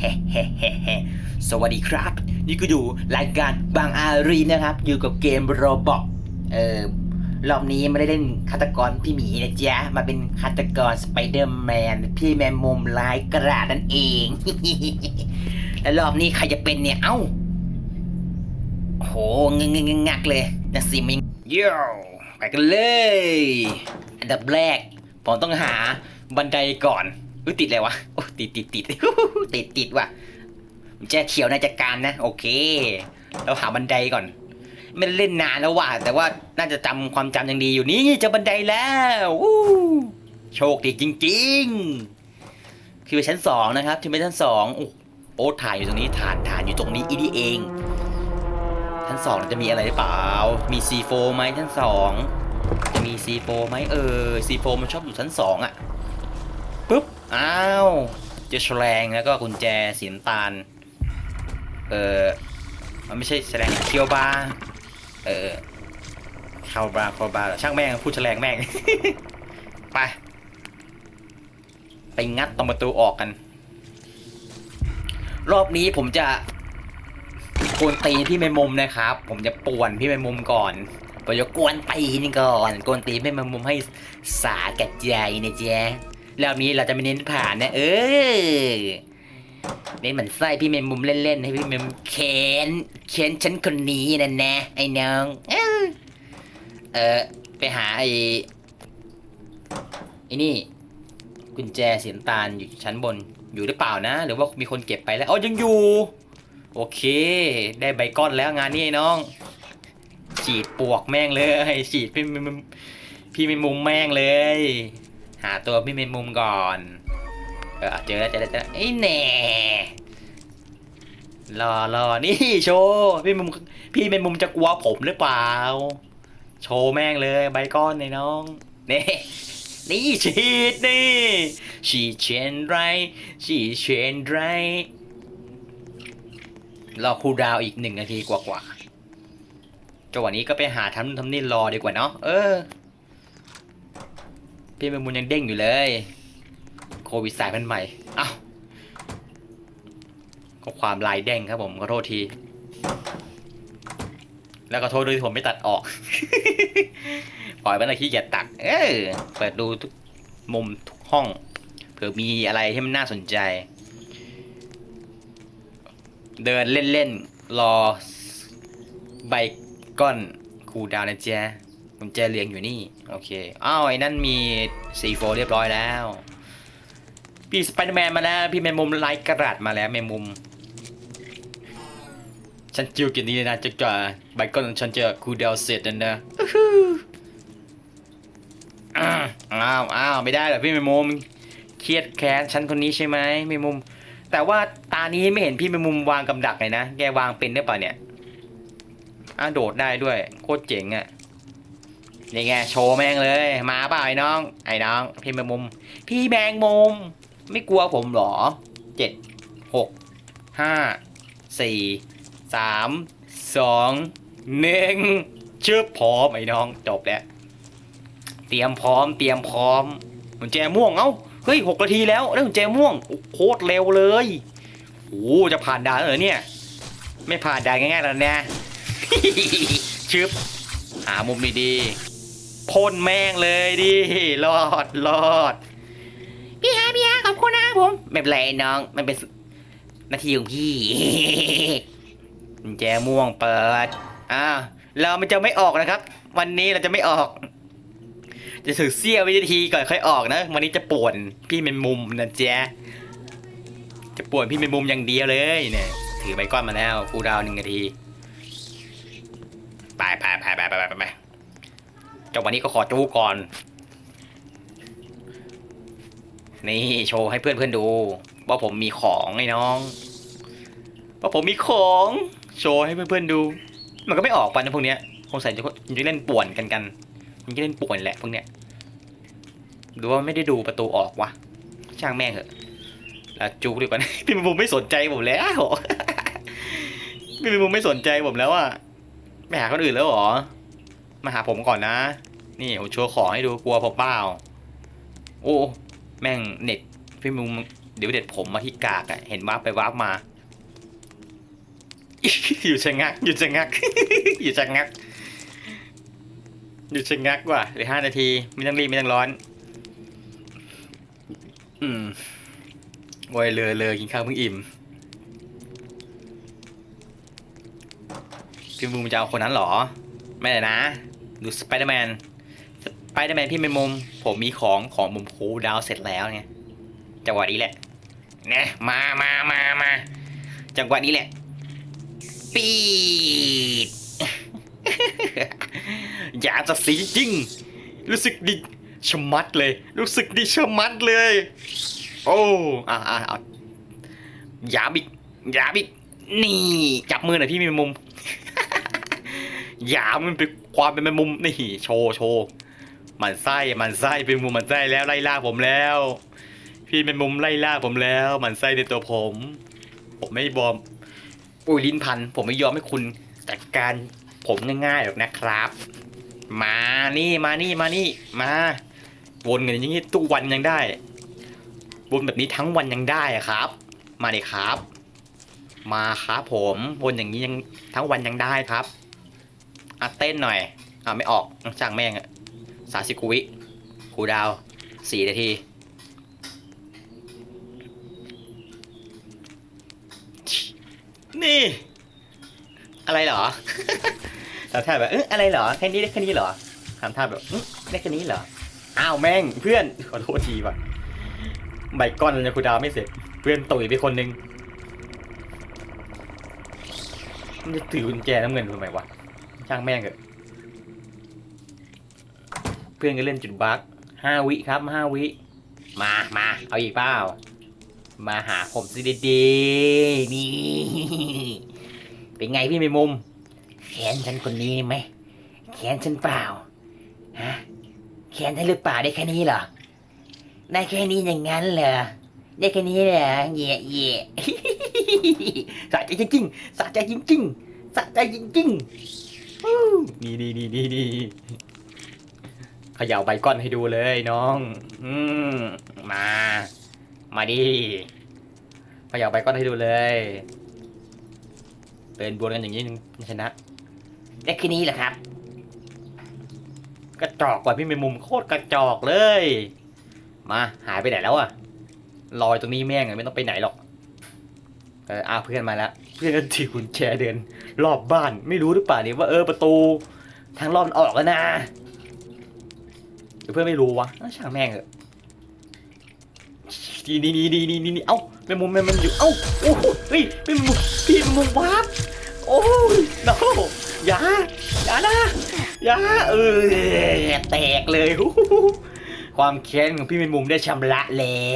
เฮ้เฮ้เฮ้เฮ้สวัสดีครับ นี่ก็อยู่รายการบางอารีนะครับ อยู่กับเกมโรบอกเออรอบนี้ไม่ได้เล่นฆาตกรพี่หมีนะจ๊ะ มาเป็นฆาตกรสไปเดอร์แมนพี่แมมมุมลายกระดาษนั่นเองแล้วรอบนี้ใครจะเป็นเนี่ยเอ้าโหงงงงงักเลยนะสิมิงโย่ไปกันเลย อันดับแรก ผมต้องหาบันไดก่อน อุ้ยติดอะไรวะโอ้ติดติดติดติดติดว่ะแจ้เขียวน่าจะการนะ โอเค เราหาบันไดก่อน ไม่ได้เล่นนานแล้วว่ะแต่ว่าน่าจะจำความจำยังดีอยู่นี่เจอบันไดแล้วโชคดีจริง ๆ คือไปชั้นสองนะครับที่ไปชั้นสองโอ้โอ้ถ่ายอยู่ตรงนี้ฐานฐานอยู่ตรงนี้อีนี่เองชั้นสองจะมีอะไรหรือเปล่า มี C4 ไหมชั้นสองจะมี C4 ไหมเออ C4 มันชอบอยู่ชั้นสองอะปุ๊บ อ้าวเจอแฉลงแล้วก็กุญแจสีน้ำตาล เออมันไม่ใช่แฉลงเคียวบาร์เออคาบาร์คาบาร์ช่างแม่งพูดแฉลงแม่ง ไปไปงัดตรงประตูออกกัน รอบนี้ผมจะกวนตีพี่แมงมุมนะครับ ผมจะป่วนพี่แมงมุมก่อนผมจะกวนตีนก่อนกวนตีพี่แมงมุมให้สาแก่ใจนะเจ๊ แล้วนี้เราจะไม่เน้นผ่านนะเออเน้นเหมือนไส้พี่แมงมุมเล่นๆให้พี่แมมเค้นเค้นฉันคนนี้นะนะไอ้น้องเออเออไปหาไอ้ไอ้นี่ กุญแจเสีน้ำตาลอยู่ชั้นบนอยู่หรือเปล่านะ หรือว่ามีคนเก็บไปแล้วอ๋อยังอยู่ โอเค ได้ใบก้อนแล้วงานนี้ไอ้น้อง ฉีดปวกแม่งเลยฉีดพี่แมงมุมพี่แมงมุมแม่งเลย หาตัวพี่แมงมุมก่อน เออเจอแล้วเจอแล้วเจอแล้วไอ้แหน่รอรอนี่โชว์พี่มุมพี่แมงมุมจะกลัวผมหรือเปล่า โชว์แม่งเลยใบก้อนในน้องนี่นี่ฉีดนี่ฉีดเชนไรฉีดเชนไรรอคูดาวอีกหนึ่งนาทีกว่าๆจังหวะนี้ก็ไปหาทำนู่นทำนี่รอดีกว่าเนาะเออ พี่แมงมุมยังเด้งอยู่เลย โควิดสายพันธุ์ใหม่เอ้าก็ความลายเด้งครับผมขอโทษที แล้วก็โทษด้วยที่ผมไม่ตัดออก ปล่อยไว้ในขี้เกียจตัดเออเปิดดูทุกมุมทุกห้อง เผื่อมีอะไรที่มันน่าสนใจ เดินเล่นๆรอใบก้อนคูดาวน์นะจ๊ กุญแจเรียงอยู่นี่ โอเค อ้าวไอ้นั่นมีสีโฟเรียบร้อยแล้ว พี่สไปเดอร์แมนมาแล้ว พี่แมงมุมไลท์กระดาษมาแล้วแมงมุม ฉันจิ้วกินนี้นะจะก่าใบก้อนฉันจะคูลดาเสร็จแล้วนะอื้อหืออ้าวอ้าวไม่ได้เหรอพี่แมงมุมเครียดแค้นฉันคนนี้ใช่ไหมแมงมุม แต่ว่าตานี้ไม่เห็นพี่แมงมุมวางกำดักเลยนะ แกวางเป็นได้ป่ะเนี่ยอะโดดได้ด้วย โคตรเจ๋งอะ่ะ นี่ไงโชว์แม่งเลย มาเปล่าไอ้น้อง ไอ้น้อง พี่แมงมุม พี่แมงมุม ไม่กลัวผมเหรอเจ็ดหกห้าสี่สามสองหนึ่งชึบพร้อมไอ้น้องจบแล้ว เตรียมพร้อม เตรียมพร้อมกุญแจม่วงเอ้าเฮ้ยหกนาทีแล้วได้กุญแจม่วงโคตรเร็วเลยโอ้จะผ่านด่านเหรอเนี่ย ไม่ผ่านด่านง่ายๆแล้วนะชึบหามุมดีๆ พ่นแม่งเลยดิรอดรอดพี่ฮะพี่ฮะขอบคุณนะครับผมไม่เป็นไรน้อง มันเป็นหน้าที่ของพี่แจม่วงเปิดอ้าวเรามันจะไม่ออกนะครับ วันนี้เราจะไม่ออก จะถึงเสี้ยววินาทีก่อนค่อยออกนะ วันนี้จะป่วนพี่เป็นมุมนะจ๊จะป่วนพี่เป็นมุมอย่างเดียวเลยเนี่ยถือใบก้อนมาแล้วคูดาวหนึ่งนาทีไปไปไปไปไปไป จังวันนี้ก็ขอจูก่อน นี่โชว์ให้เพื่อนเพื่อนๆดู ว่าผมมีของไอ้น้อง ว่าผมมีของ โชว์ให้เพื่อนเพื่อนๆดู มันก็ไม่ออกไปนนะพวกเนี้ยคงใส่จะจะเล่นป่วนกันกันมันจะเล่นป่วนแหละพวกเนี้ยหรือว่าไม่ได้ดูประตูออกวะช่างแม่งเหอะแล้วจูดีกว่านะพี่มุมไม่สนใจผมแล้วพี่มุมไม่สนใจผมแล้วอะไม่หาคนอื่นแล้วหรอ มาหาผมก่อนนะ นี่ผมโชว์ของให้ดูกลัวผมเปล่าโอ้แม่งเน็ตพี่มุมเดี๋ยวเด็ดผมมาที่กากอะเห็นวาร์ปไปวาร์ปมา อยู่ชะงัก อยู่ชะงัก อยู่ชะงัก อยู่ชะงักว่ะเหลือห้านาที ไม่ต้องรีบไม่ต้องร้อน อืมโวยเลยเลยกินข้าวเพิ่งอิ่มพี่มุมจะเอาคนนั้นเหรอ ไม่เลยนะ ดูสไปเดอร์แมน ไปเดอร์แมนพี่เป็นมุม ผมมีของของมุมคูดาวเสร็จแล้วไงจังหวะนี้แหละนะมามามามาจังหวะนี้แหละ ปีดอยากจะสีจริง รู้สึกดีชะมัดเลย รู้สึกดีชะมัดเลย โอ้อ่าอ่าอาหยาบิกหยาบิกนี่ จับมือหน่อยพี่มีมุมหยามันเป็นความเป็นแมงมุมนี่โชว์โชว์ มันไส้มันไส้เป็นมุมมันไส้แล้วไล่ล่าผมแล้ว พี่เป็นมุมไล่ล่าผมแล้ว มันไส้ในตัวผม ผมไม่บอมอุ้ยลิ้นพัน ผมไม่ยอมให้คุณจัดการผมง่ายๆหรอกนะครับ มานี่มานี่มานี่มาวนกันอย่างนี้ทุกวันยังได้วนแบบนี้ทั้งวันยังได้ครับ มาเลยครับ มาครับผมวนอย่างนี้ยังทั้งวันยังได้ครับอะเต้นหน่อยอะไม่ออกช่างแม่งอะ สาสิกุวิคูดาวสี่นาที นี่ อะไรเหรอทำท่าแบบเอ๊ะอะไรเหรอแค่นี้ได้แค่นี้เหรอทำท่าแบบอื้อได้แค่นี้เหรอ อ้าวแม่งเพื่อน ขอโทษทีว่ะใบก้อนเลยคูดาวไม่เสร็จ เพื่อนตุ๋ยไปคนนึงมันจะถือกุญแจน้ำเงินทำไมวะช่างแม่งเถอะ เพื่อนก็เล่นจุดบั๊กห้าวิครับห้าวิ มามาเอาอีกเปล่า มาหาผมสิดีๆนี่ เป็นไงพี่มีมุมแขนฉันคนนี้ไหมแขนฉันเปล่า ฮะแขนฉันหรือเปล่าได้แค่นี้เหรอ ได้แค่นี้อย่างนั้นเหรอ ได้แค่นี้เหรอเย่เย่สะใจจริงๆสะใจจริงๆสะใจจริงๆนี่นี่นี่นี่ เขย่าใบก้อนให้ดูเลยน้อง อืมมา มาดิเขย่าใบก้อนให้ดูเลยเป็นบวนกันอย่างนี้ชนะได้แค่นี้แหละครับ กระจอกกว่าพี่เมมุมโคตรกระจอกเลย มาหายไปไหนแล้วอะลอยตรงนี้แม่งไม่ต้องไปไหนหรอกเอออ้าเพื่อนมาแล้วเพื่อนก็ถือกุญแจเดิน รอบบ้านไม่รู้หรือเปล่าเนี่ยว่าเออประตู ทางรอบมันออกแล้วนะ เพื่อนไม่รู้วะอ้าช่างแม่งเถอะดีดีดีดีดีดีเอ้าแมงมุมแมงมันอยู่เอ้าโอ้โหเฮ้ยแมงมุมพี่แมงมุมวาร์ปโอ้ยน้อย่าอย่านะอย่าเออแตกเลย ความแค้นของพี่แมงมุมได้ชำระแล้ว